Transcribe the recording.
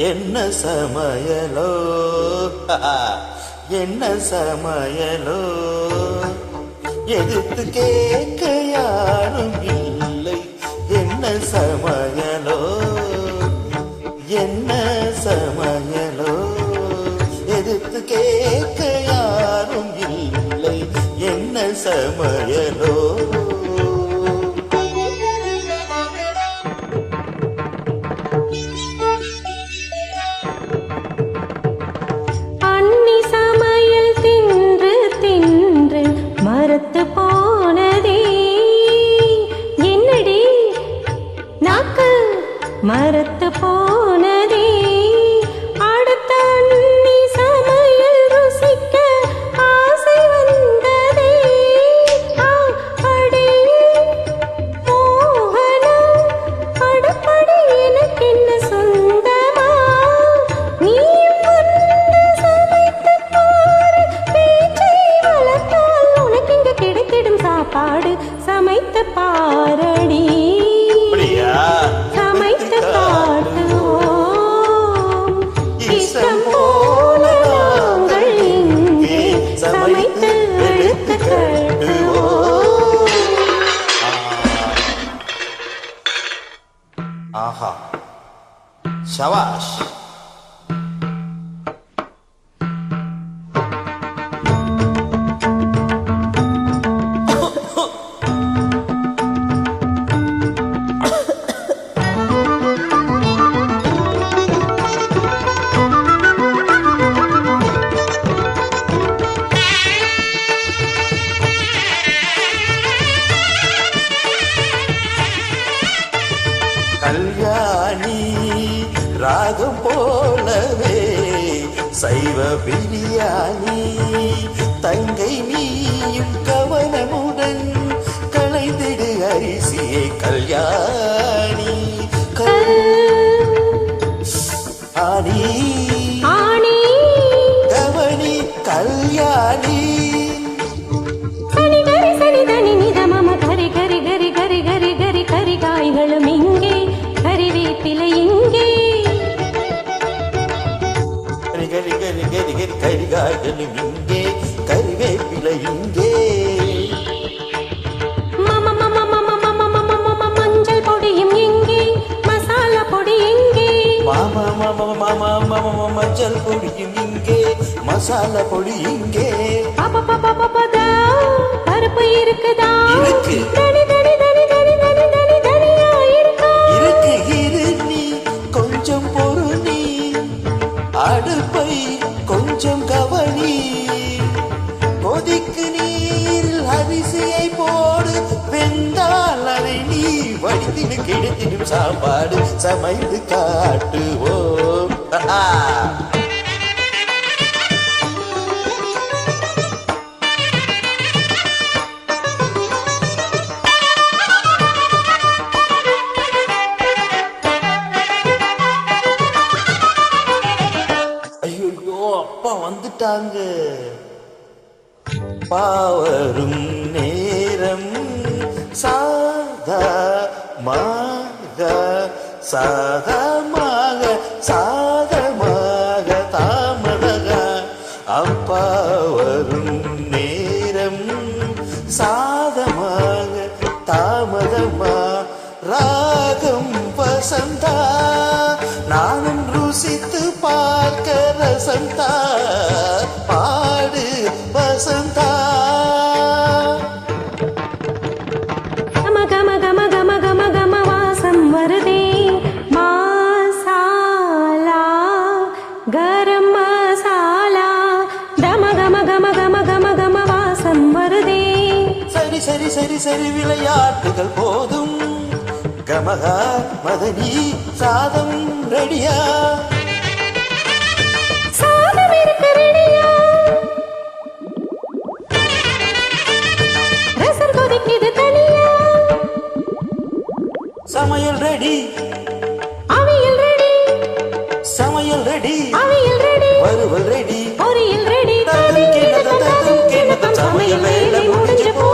என்ன சமையலோ? என்ன சமையலோ? எதிர்த்து கேட்க யாரும் இல்லை. என்ன சமையலோ? என்ன சமையலோ? எதிர்த்து கேட்க யாரும் இல்லை. என்ன சமையலோ? மரத்து போன. Aha. Shawash. கல்யாணி ராகம் போலவே சைவ பிரியாணி. தங்கை நீயும் கவனமுடன் களைந்திடு அரிசியை கல்யாணி. ஆணி. கவனி கல்யாணி. கரி கரி கரி கரி கரிகாய்களும் இங்கே கறிவேப்பிலை இங்கே. மஞ்சள் பொடியும் எங்கே மசாலா பொடி எங்கே மாமா மாமா மாமா மாமா மஞ்சள் பொடியும் இங்கே மசாலா பொடி இங்கே. சாப்பாடு சமைத்து காட்டுவோம் ஐயோ அப்பா வந்துட்டாங்க. பாவரும் நே சாதமாக சாதமாக தாமதக. அப்பா வரும் நேரம் சாதமாக தாமதமா? ராகம் வசந்தா நானும் ருசித்து பார்க்க ரசந்தா. சரி சரி சரி சரி விளையாட்டுகள் போதும். கமகா மதனி சாதம் ரெடியா? சமையல் ரெடி.